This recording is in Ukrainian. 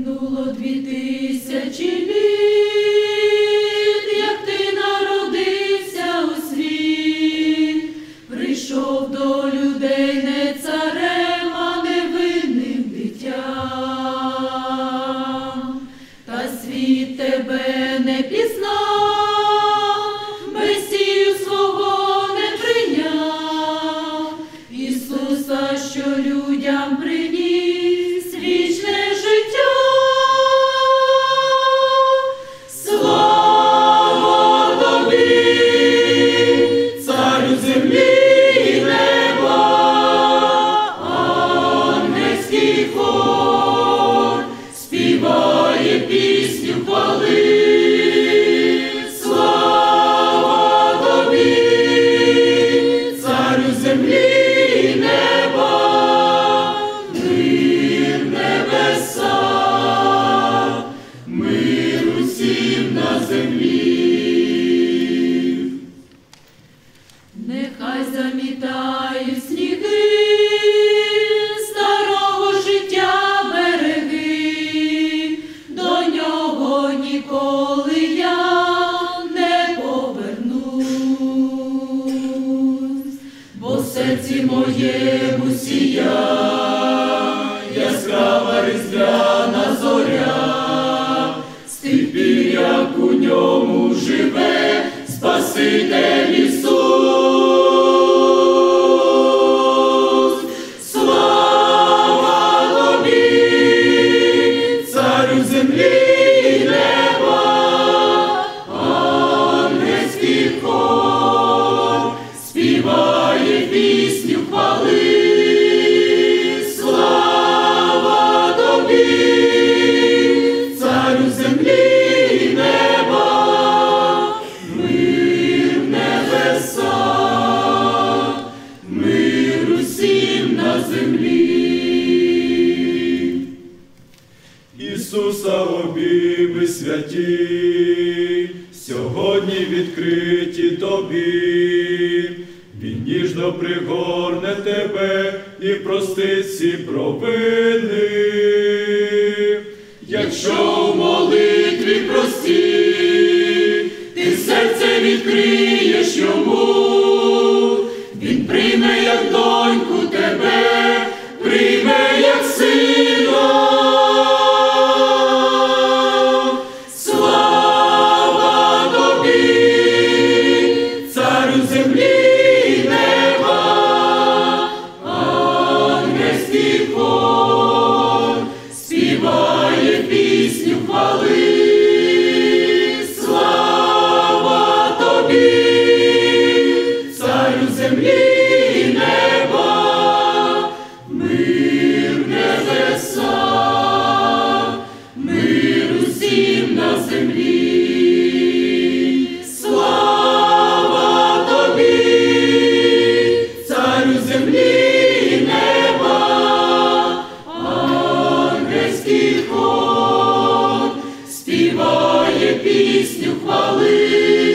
Минуло дві тисячі літ, землі і неба, мир небеса, мир усім на землі. Нехай замітають сніги старого життя береги, до нього ніколи я моєму сія яскрава різдвяна зоря, степі, як у ньому живе Спаситель Ісуса обійми святі, сьогодні відкриті тобі, Він ніжно пригорне тебе і простить всі провини. Якщо в молитві прості, ти серце відкриєш йому, Хвали, слава тобі, царю землі і неба, мир небеса, мир усім на землі. пісню хвали.